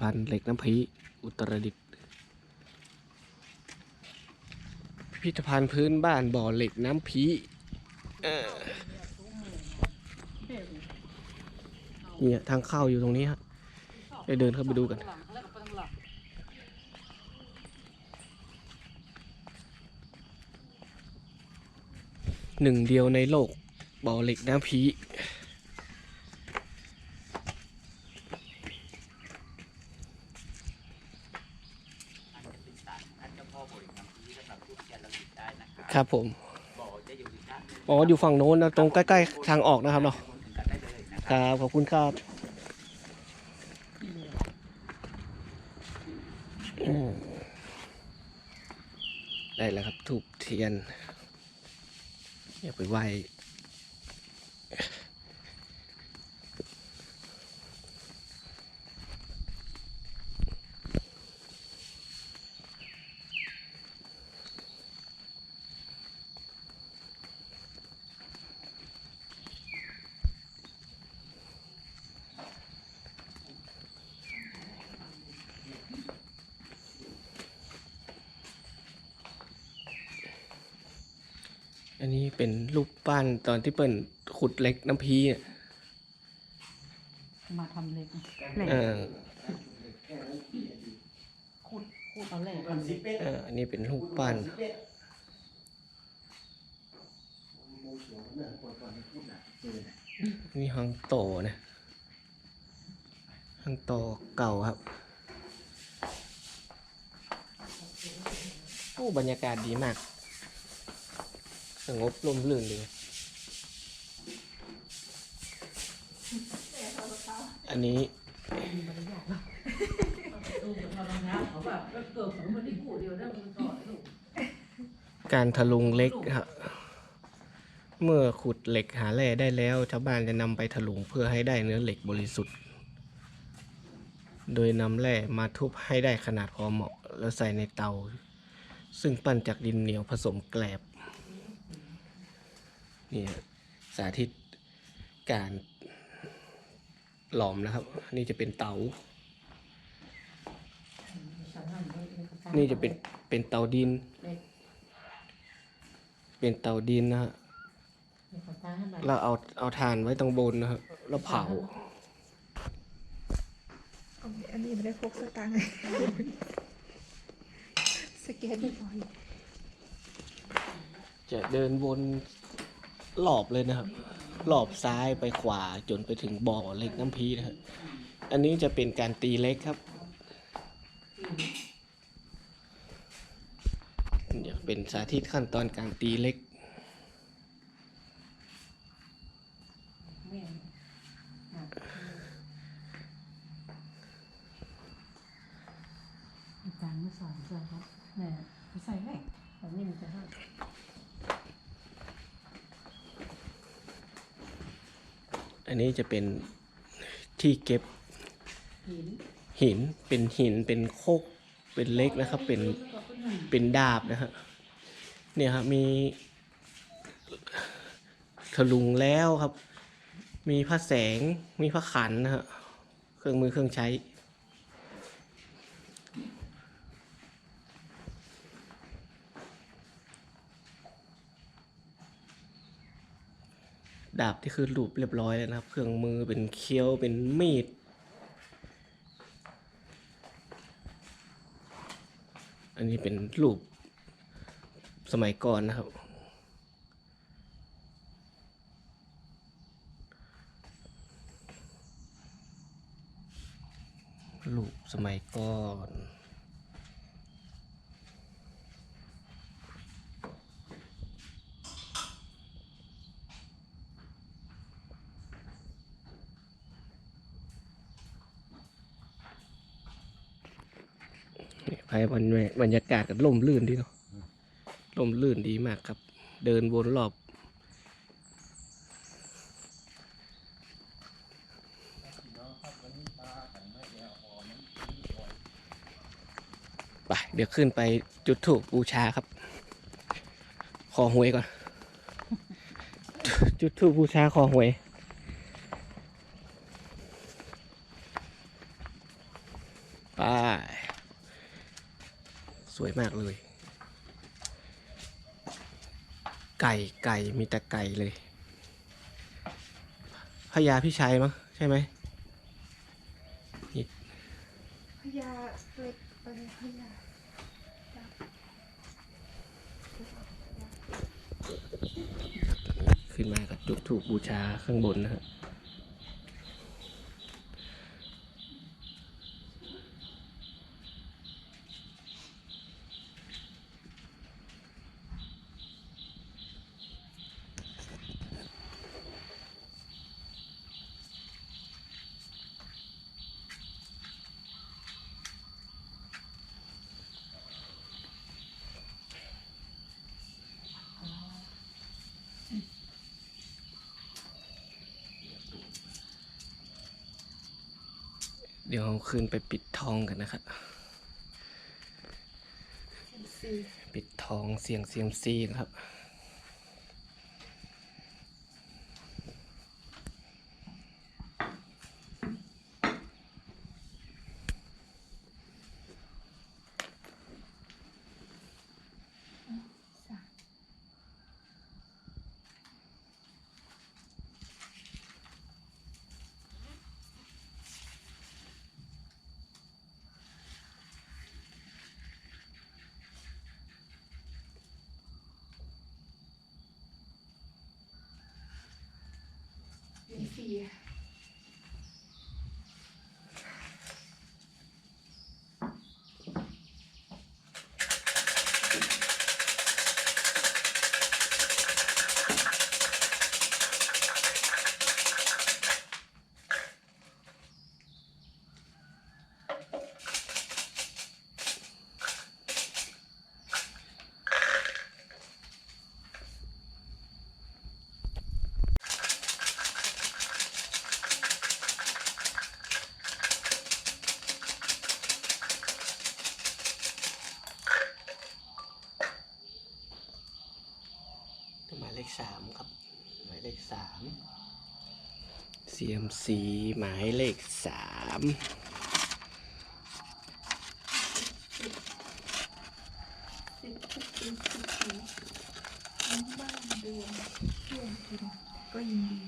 พิพิธภัณฑ์เหล็กน้ำพีอุตรดิตถ์พิพิธภัณฑ์พื้นบ้านบ่อเหล็กน้ำพีเนี่ยทางเข้าอยู่ตรงนี้ฮะเดี๋ยวเดินเข้าไปดูกันหนึ่งเดียวในโลกบ่อเหล็กน้ำพี ครับผมอ๋ออยู่ฝั่งโน้นนะตรงใกล้ๆทางออกนะครับเนาะครับขอบคุณครับได้แล้วครับถูกเทียนอย่าไปไหว อันนี้เป็นรูปปั้นตอนที่เปิ่นขุดเหล็กน้ำพีเนี่ยมาทำเหล็กเหล็กเออขุดขุดเอาเหล็กทำเหล็กเอออันนี้เป็นรูปปั้น นี่ฮังโตนะฮังโตเก่าครับโอ้บรรยากาศดีมากส งบลมลื่นดี อันนี้การทะลุงเล็กครับเมื่อขุดเหล็กหาแร่ได้แล้ว ชาวบ้านจะนำไปถลุงเพื่อให้ได้เนื้อเหล็กบริสุทธิ์ โดยนำแร่มาทุบให้ได้ขนาดพอเหมาะ แล้วใส่ในเตา ซึ่งปั้นจากดินเหนียวผสมแกลบ นี่ฮะสาธิตการหลอมนะครับ นี่จะเป็นเตา นี่จะเป็นเป็นเตาดิน เป็นเตาดินนะฮะเราเอาเอาถ่านไว้ตรงบนนะครับแล้วเผาโอเคอันนี้ไม่ได้พกสตางค์เลยสแกนไม่พอจะเดินวน รอบเลยนะครับรอบซ้ายไปขวาจนไปถึงบ่อเล็กน้ำพีนะครับอันนี้จะเป็นการตีเล็กครับเดี๋ยวเป็นสาธิตขั้นตอนการตีเล็กอาจารย์ไม่สอนเสื้อครับเนี่ยใส่เหล็กแบบนี้มันจะห้ อันนี้จะเป็นที่เก็บหินเป็นหินเป็นโคกเป็นเล็กนะครับ เป็นเป็นดาบนะฮะเนี่ยครับมีถลุงแล้วครับ มีผ้าแสงมีผ้าขันนะฮะเครื่องมือเครื่องใช้ ดาบที่คือรูปเรียบร้อยเลยนะครับ เครื่องมือเป็นเคี้ยวเป็นมีด อันนี้เป็นรูปสมัยก่อนนะครับ รูปสมัยก่อน ไปบรรยบรรยากาศก็ล่มลื่นดีเนาะล่มลื่นดีมากครับ เดินวนรอบไปเดี๋ยวขึ้นไปจุดถูกบูชาครับ ขอหวยก่อน จุดถูกบูชาขอหวย ไป สวยมากเลย ไก่ไก่มีแต่ไก่เลยพญาพี่ชัยมั้งใช่ไหมพญาเล็กอะไรพญาขึ้นมากับจุดถูกบูชาข้างบนนะฮะ เดี๋ยวเราขึ้นไปปิดทองกันนะครับสี่ปิดทองเสียงเซียมซีนะครับ เป็ CMC หมายเลขสามสิบทุกปีสิบปีทั้งบ้านเดือนเที่ยงกินก็ยินดี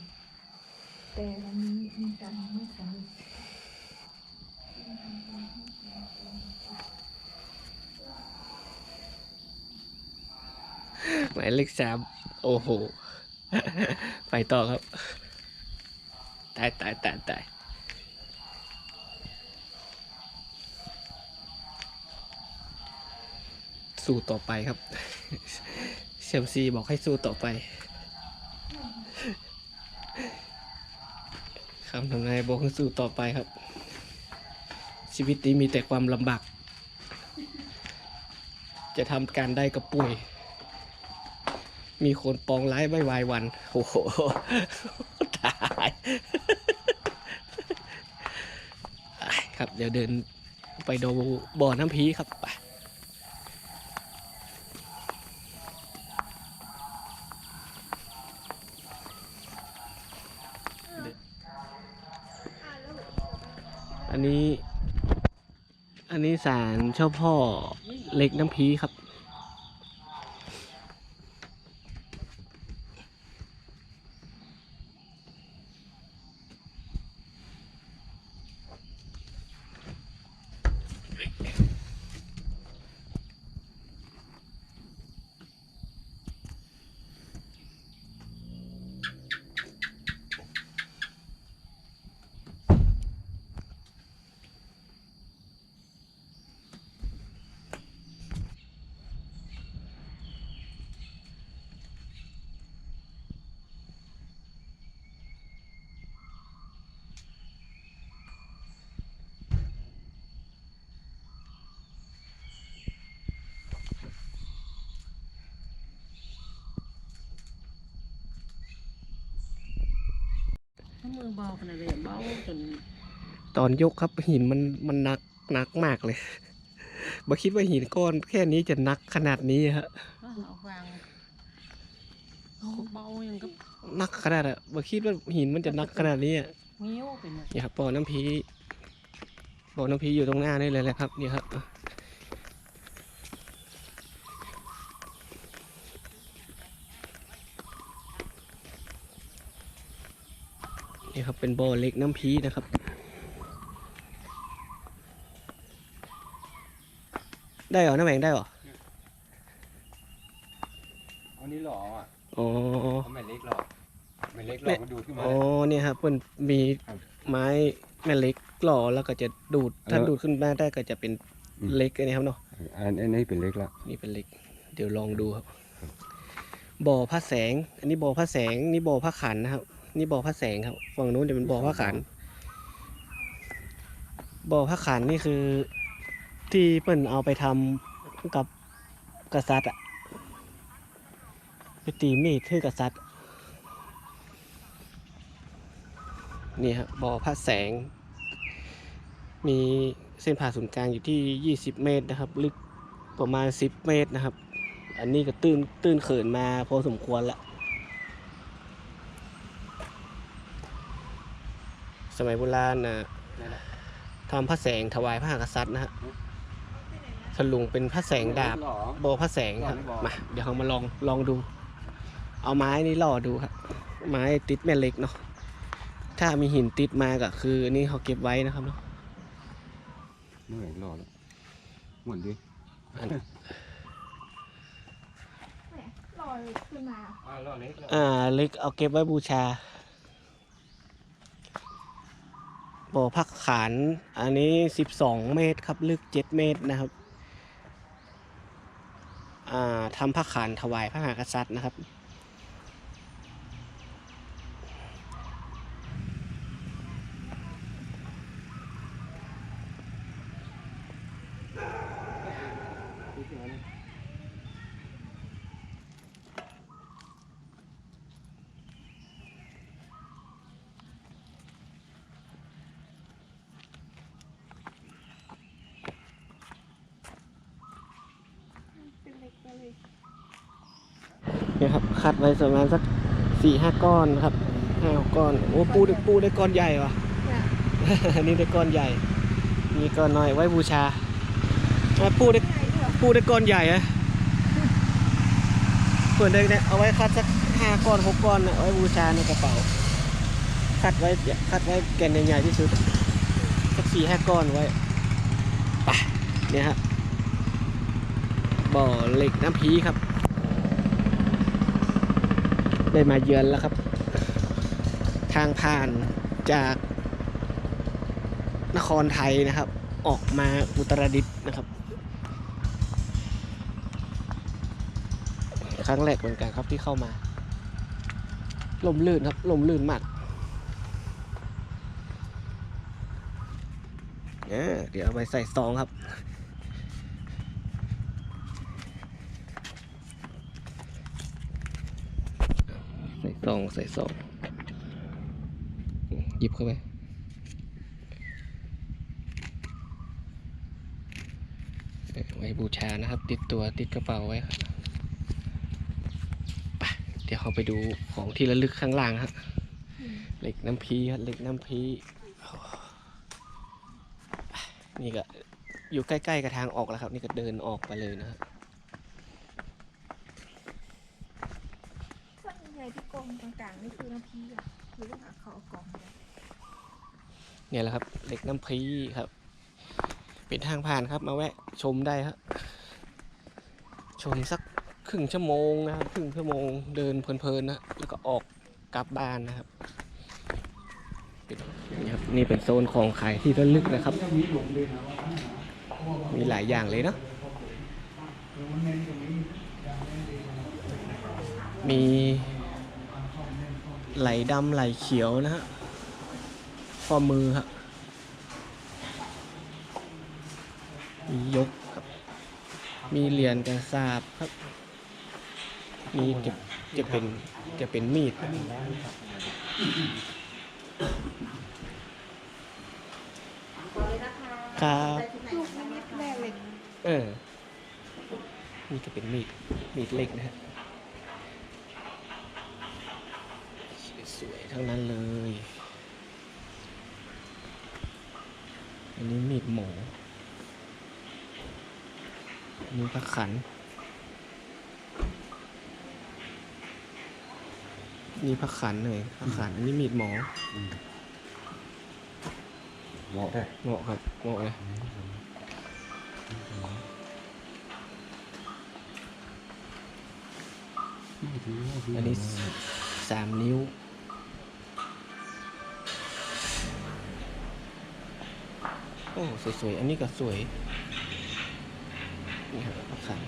แต่วันนี้มีการไม่สำเร็จหมายเลขสามโอ้โห ไปต่อครับ ตายตายตายตายสู้ต่อไปครับ เชมซีบอกให้สู้ต่อไปคำทำนายบอกให้สู้ต่อไปครับ ชีวิตนี้มีแต่ความลำบาก จะทำการได้ก็ป่วย มีคนปองร้ายไม่วายวัน โอ้โห ครับเดี๋ยวเดินไปดูบ่อน้ำพีครับไปอันนี้ อันนี้ศาลเจ้าพ่อเล็กน้ำพีครับ มือเบาขนาดเลยเบาจนตอนยกครับหินมันมันหนักหนักมากเลยบ่คิดว่าหินก้อนแค่นี้จะหนักขนาดนี้ฮะเอาวางเบาอย่างกับหนักขนาดอะบ่คิดว่าหินมันจะหนักขนาดนี้อะงิ้วไปหมดนี่ครับบ่อน้ำพีบ่อน้ำพีอยู่ตรงหน้านี่เลยแหละครับนี่ครับ นี่ครับเป็นบ่อเล็กน้ำพีนะครับ ได้เหรอน้ำแหวงได้เหรออันนี้หล่ออะอ๋อเขาไม่เล็กหรอกไม่เล็กหรอกมันดูดขึ้นมาอ๋อเนี่ยครับมันมีไม้แม่เหล็กหล่อแล้วก็จะดูดถ้าแล้วดูดขึ้นมาได้ก็จะเป็นอืมเหล็กอันนี้ครับเนาะอันอันนี้เป็นเล็กละนี่เป็นเหล็ก เดี๋ยวลองดูครับบ่อพระแสง อันนี้บ่อพระแสงนี่บ่อพระขันนะครับ นี่บ่อพระแสงครับ ฝั่งนู้นจะเป็นบ่อพระขันบ่อพระขันนี่คือ ที่เปิ้นเอาไปทำกับกษัตริย์อะไปตีมีดให้กษัตริย์นี่ครับบ่อพระแสง มีเส้นผ่าศูนย์กลางอยู่ที่ 20 เมตรนะครับ ลึกประมาณ 10 เมตรนะครับ อันนี้ก็ตื้นตื้นเขินมาพอสมควรละ มัยโบราณนะทำพระแสงถวายพระมหากษัตริย์นะฮะถลุงเป็นพระแสงดาบหล่อโบพระแสงครับหล่อไม่บอกมาเดี๋ยวเรามาลองลองดู เอาไม้นี่ล่อดูครับไม้ติดแม่เหล็กเนาะถ้ามีหินติดมาก็คืออันนี่เขาเก็บไว้นะครับเนาะนี่เหมือนหล่อแล้วหมุนดิอันแหมลอยขึ้นมาอ่าหล่อเล็กอ่าเล็กเอาเก็บไว้บูชา บ่อพักขาน อันนี้ 12 เมตรครับ ลึก 7 เมตรนะครับทำพักขานถวายพระมหากษัตริย์นะครับ เป็นเล็กไปเลย นี่ ครับคัดไว้ประมาณสักสี่ห้าก้อนนะครับห้าหกก้อนโอ้ปูได้ปูได้ก้อนใหญ่ว่ะเนี่ยอันนี้ได้ก้อนใหญ่ มีก้อนน้อยไว้บูชาอะปูได้ใหญ่ด้วยเหรอปูได้ก้อนใหญ่อะเปิดได้เนี่ยเอาไว้คัดสักห้าก้อนหกก้อนนะเอาไว้บูชาในกระเป๋า คัดไว้คัดไว้แก่นใหญ่ๆที่สุดสักสี่ห้าก้อนไว้ไปเนี่ยฮะบ่อเหล็กน้ำพีครับ ได้มาเยือนแล้วครับ ทางผ่านจากนครไทยนะครับ ออกมาอุตรดิตถ์นะครับ ครั้งแรกเหมือนกันครับที่เข้ามา ลมลื่นครับ ลมลื่นมากเออเดี๋ยวเอาไปใส่ซองครับ ซองใส่ซองหยิบเข้าไปไว้บูชานะครับ ติดตัวติดกระเป๋าไว้ครับไปเดี๋ยวเขาไปดูของที่ระลึกข้างล่างครับเหล็กน้ำพีครับเหล็กน้ำพีนี่ก็อยู่ใกล้ ๆ กับทางออกแล้วครับ นี่ก็เดินออกไปเลยนะครับ ส่วนใหญ่ที่กองต่างๆนี่คือน้ำพีอะหรือว่าเขาเอากองเนี่ย เนี่ยแหละครับเหล็กน้ำพีครับ เป็นทางผ่านครับมาแวะชมได้ครับชมสักครึ่งชั่วโมงนะครับครึ่งชั่วโมงเดินเพลินๆนะแล้วก็ออกกลับบ้านนะครับนนี่ครับนี่เป็นโซนของขายที่ระลึกนะครับ มีหลายอย่างเลยเนาะมีไหลดำไหลเขียวนะฮะ ข้อมือครับมียกครับ มีเหรียญกระสาบครับ มีจะจะเป็นจะเป็นมีดครับเออนี่จะเป็นมีด มีดเล็กนะฮะสวยๆทั้งนั้นเลย อันนี้มีดหมูอันนี้พระขัน นี่พระขันเลยพระขัน อันนี้มีดหมอเหมาะได้เหมาะครับเหมาะเลยอันนี้สามนิ้ว โอ้สวยๆอันนี้ก็สวยนี่ครับพระขัน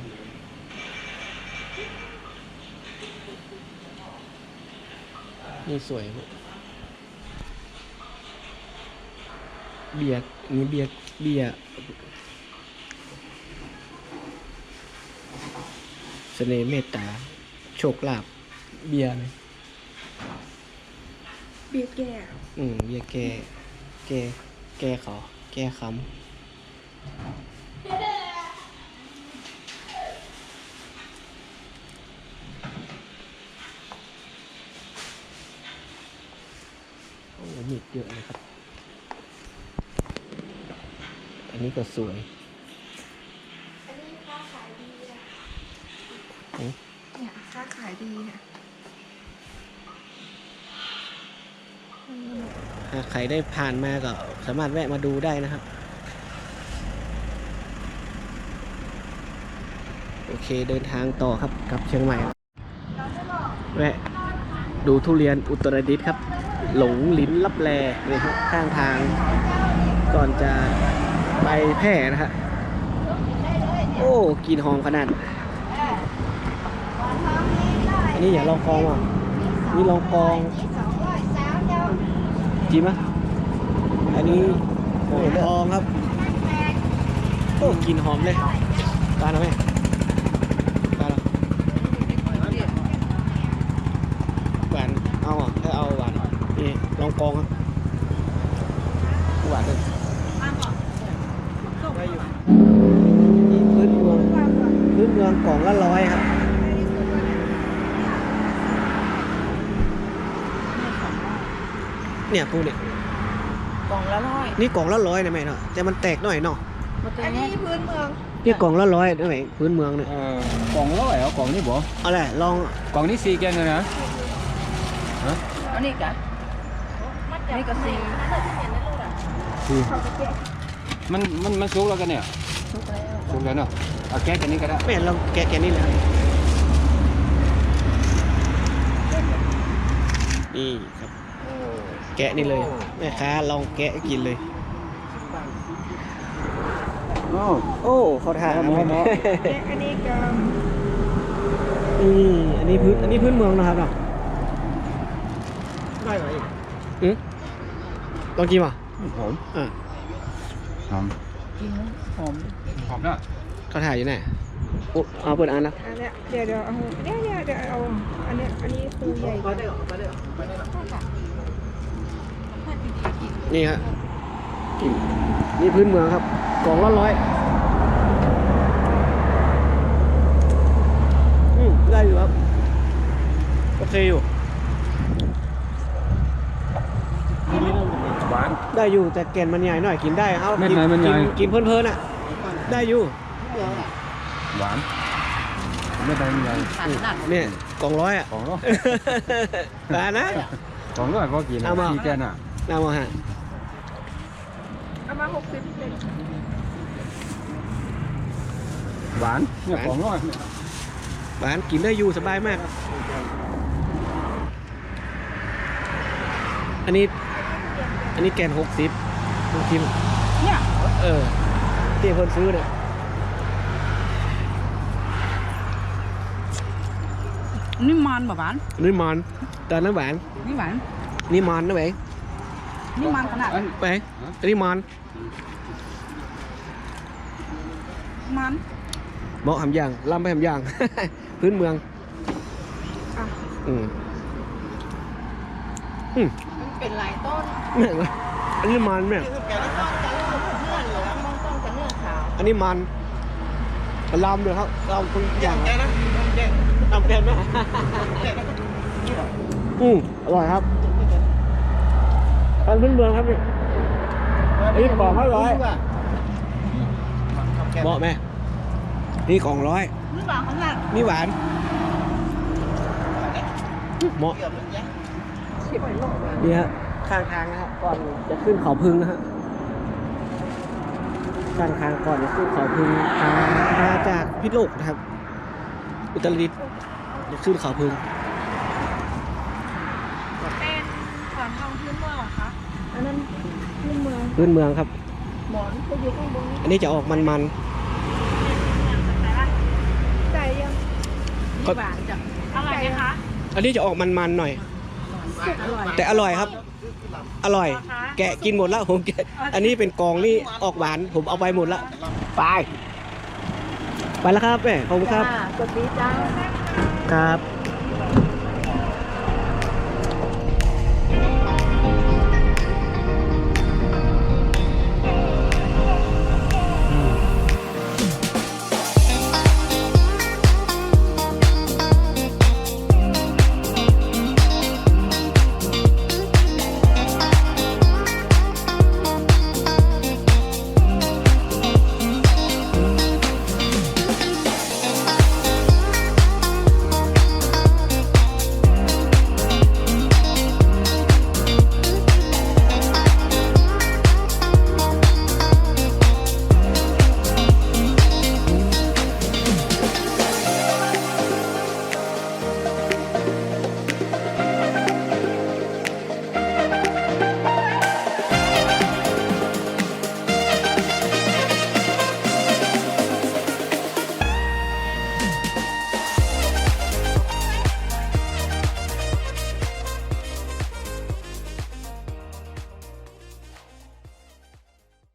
นี่สวยครับเบียร์นี่เบียร์เบียร์เสน่ห์เมตตา โชคลาภเบียร์เลยเบียร์แก่ อืม เบียร์แกแกแกเขา แกคำโอ้มีดเยอะเลยครับ อันนี้ก็สวยอันนี้ค้าขายดีนะอืมเนี่ยค้าขายดีเนี่ยอืม หาก ใครได้ผ่านมาก็สามารถแวะมาดูได้นะครับ โอเคเดินทางต่อครับกลับเชียงใหม่ แวะดูทุเรียนอุตรดิตถ์ครับ หลงลิ้นลับแลนี่ครับข้างทาง ก่อนจะไปแพร่นะฮะโอ้กินหอมขนาดอันนี้อย่าลองกองอะนี่ลองกอง จริงไหมอันนี้หอมทองครับโอ้กลินหอมเลยตาหน่อยไหมตาหน่อยหวานเอาอะถ้าเอาหวานนี่ลองกองครับหวานเลยได้อยู่นี่พื้นเมืองพื้นเมืองกล่องละร้อยครับ เนี่ยปูเนี่ยกล่องละร้อยนี่กล่องละร้อยนะแม่เนาะแต่มันแตกหน่อยเนาะมาเต็อัมนนี้พื้นเมืองนี่กล่องละร้อยนะแม่พื้นเมืองเนี่ยเออกล่องร้อยเหรอกล่องนี้บ่เอาแหละลองกล่องนี้สี่แกนเลยนะอันนี้กะอันนี้ก็สี่สี่มันมันมันสุกแล้วกันเนี่ยทุกแล้วสุกแล้วเนาะเอาแก๊สอันนี้ก็ได้แม่ลองแกะแกะนี่เลยครับนี่ครับ แกะนี่เลยแม่ค้าลองแกะกินเลย โอ้โอ้เขาทานหมอหมอเนี่ยอันนี้ก็นี่อันนี้พื้นอันนี้พื้นเมืองนะครับเนาะได้ไหมอืมลองกินป่ะหอมอะหอมกินแล้วหอมหอมนะเขาถ่ายอยู่ไหนโอ้เอาเปิดอ่านนะอันเนี้ยเดี๋ยวเดี๋ยวเอาเนี่ยเนี่ยเดี๋ยวเอาอันเนี้ยอันนี้คือใหญ่กว่านี่ครั บกินนี่พื้นเมืองครับกล่องละร้อยอืมได้อยู่ครับ โอเคอยู่หวาน ได้อยู่แต่แก่นมันใหญ่หน่อยกินได้เอาเม็ดกิไหนมันใหญ่ กิกินเพลินๆอะ ได้อยู่หวานไม่ได้ไม่ได้ตัดหนักเนี่ยกล่องร้อยอะกล่องร้อยตานะกล่องร้อยพอกินเอามาสี่แกนอะ นามาฮะเอามาหกสิบเลยหวานเนี่ยกล่องร้อยหวานกินได้อยู่สบายมากครับอันนี้ อันนี้แกนหกสิบลองชิมเนี่ยเออที่เพิ่นซื้อเนี่ยนี่มันแบบหวานนี่มันตอนนั้นหวานนี่หวานนี่มันนะเว้ย นี่มันขนาดอันไปอันนี้มันมันเหมาะหำยางลำไปหำยาง พื้นเมืองอะอืมอืมเป็นหลายต้นแม่งวะอันนี้มันแม่งคือแกงต้นจะลูกเพื่อนเหลือมองอันนี้มันมันลำเลยครับลำคุณอย่างแกนะแกลำแกนไหมแกนะนี่เหรออืมอร่อยครับ ทานพื้นเมืองครับนี่ อันนี้กล่องเท่าไหร่เหมาะไหมนี่กล่องร้อยหรือเปล่าข้างหลังนี่หวาน เหมาะสิบโลนี่ฮะข้างทางนะครับก่อนจะขึ้นเขาพึงนะฮะข้างทางก่อนจะขึ้นเขาพึงทางมาจากพิษโลกนะครับ อุตรดิตถ์จะขึ้นเขาพึง เป็นขอนทองพื้นเมืองเหรอคะ อั นนั้นพื้นเมืองพื้นเมืองครับ หมอนก็อยู่ข้างบนนี้อันนี้จะออกมันไก่ยังก็หวานจังอร่อยไหมคะๆ อันนี้จะออกมันๆหน่อยอร่อยแต่อร่อยครับ อร่อย แกะกินหมดแล้วผมแกะอันนี้เป็นกองนี่ออกหวานผมเอาไปหมดแล้วไป ไปแล้วครับแม่ขอบคุณครับ จ้าสวัสดีจ้า ครับ